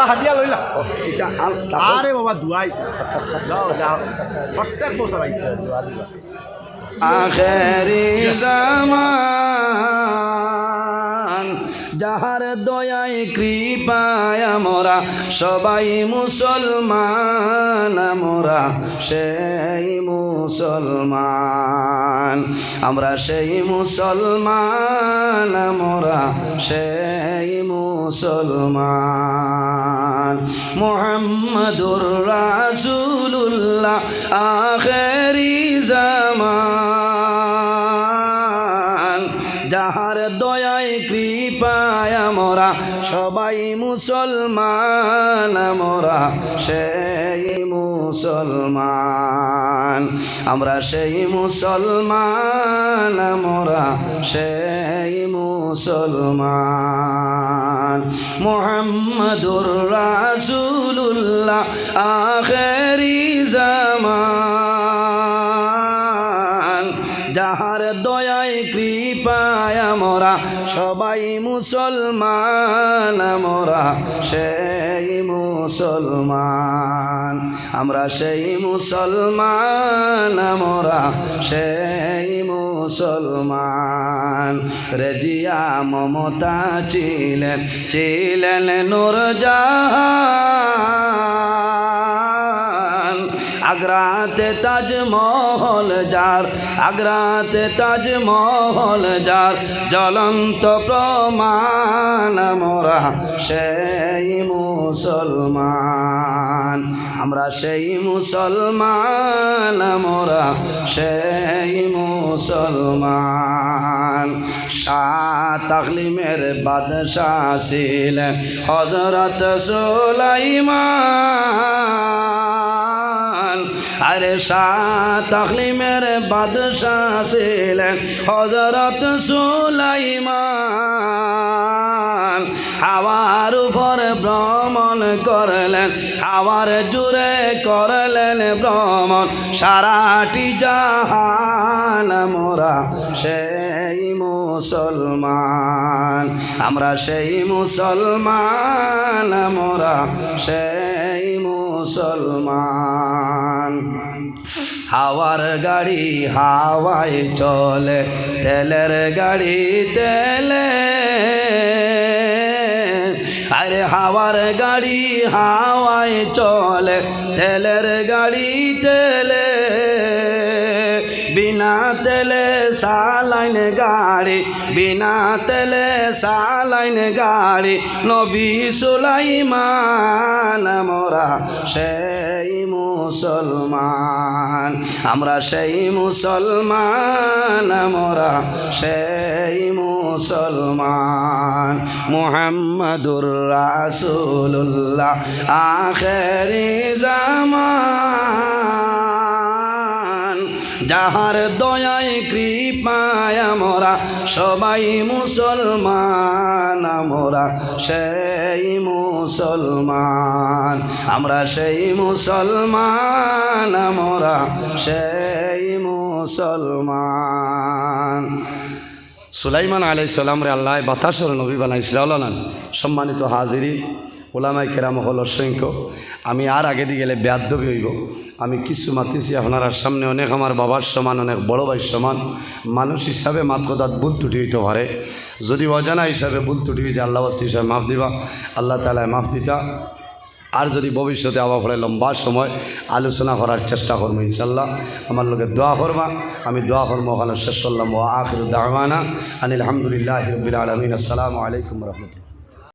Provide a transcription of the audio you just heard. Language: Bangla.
হাতিয়া লইলা। আরে বাবা দুয়াই। যাও যাও প্রত্যেক বছর আখেরি জামান যাহার দয়ায় কৃপায় আমরা সবাই মুসলমান আমরা সেই মুসলমান। আমরা সেই মুসলমান আমরা সেই মুসলমান। মোহাম্মদুর রাসুল্লাহ আখেরি জামান যাহার দয়ায় কৃপায় আমরা, সবাই মুসলমান আমরা, সেই মুসলমান আমরা, সেই মুসলমান আমরা, সেই মুসলমান মোহাম্মদুর রাসুল্লাহ আখেরি আমরা সবাই মুসলমান, আমরা সেই মুসলমান, আমরা সেই মুসলমান, আমরা সেই মুসলমান। রেজিয়া মমতা ছিলেন ছিলেন নূর আগ্রাতে তাজমহল যার, আগ্রাতে তাজমহল যার, জ্বলন্ত প্রমাণ মোরা সেই মুসলমান, আমরা সেই মুসলমান মোরা সেই মুসলমান। সাত তাকলিমের বাদশাহ ছিলেন হজরত সুলাইমান। আরে শাহ বাদশাহ ছিলেন হজরত সুলাইমান। হাওয়ার উপর ভ্রমণ করলেন হাওয়ার জুড়ে করলেন ভ্রমণ। সারাটি জাহান মোরা সেই মুসলমান, আমরা সেই মুসলমান মোরা সেই মুসলমান হাওয়ার গাড়ি হাওয়ায় চলে, তেলের গাড়ি তেলে। আরে হাওয়ার গাড়ি হাওয়ায় চলে, তেলের গাড়ি তেলে। বিনা তেলে সালাইন গাড়ি, বিনা তেলে সালাইন গাড়ি, নবী সুলাইমান মোরা সেই মুসলমান, আমরা সেই মুসলমান মোরা সেই মুসলমান। মুহাম্মদুর রাসুল্লাহ আখেরি জামান যাহার দয়ায়, কৃপায় আমরা সবাই মুসলমান, আমরা সেই মুসলমান, আমরা সেই মুসলমান, আমরা সেই মুসলমান। সুলাইমান আলাই রে আল্লাহ, বাতাসর নবী বানাইছিল সম্মানিত হাজিরি ওলামাই কেরাম হল অসংখ্য আমি আর আগে দিয়ে গেলে ব্যাধবী হইব। আমি কিছু মাতিছি, আপনার সামনে অনেক আমার বাবার সমান, অনেক বড় ভাই সমান। মানুষ হিসাবে মাত্র তার ভুল ত্রুটি হইতে পারে। যদি অজানা হিসাবে ভুল ত্রুটি হয়েছে আল্লাহ বাস্তি হিসাবে মাফ দিবা। আল্লাহ তালায় মাফ দিতা। আর যদি ভবিষ্যতে আবার পরে লম্বা সময় আলোচনা করার চেষ্টা করব ইনশাল্লাহ আমার লোকে দোয়া করবা। আমি দোয়া করব, ওখানে শেষ করলাম। ও আখির দাওয়ানা আনিল আলহামদুলিল্লাহ রবিল আলমিন। আসসালামু আলাইকুম রহমতুল্লাহ।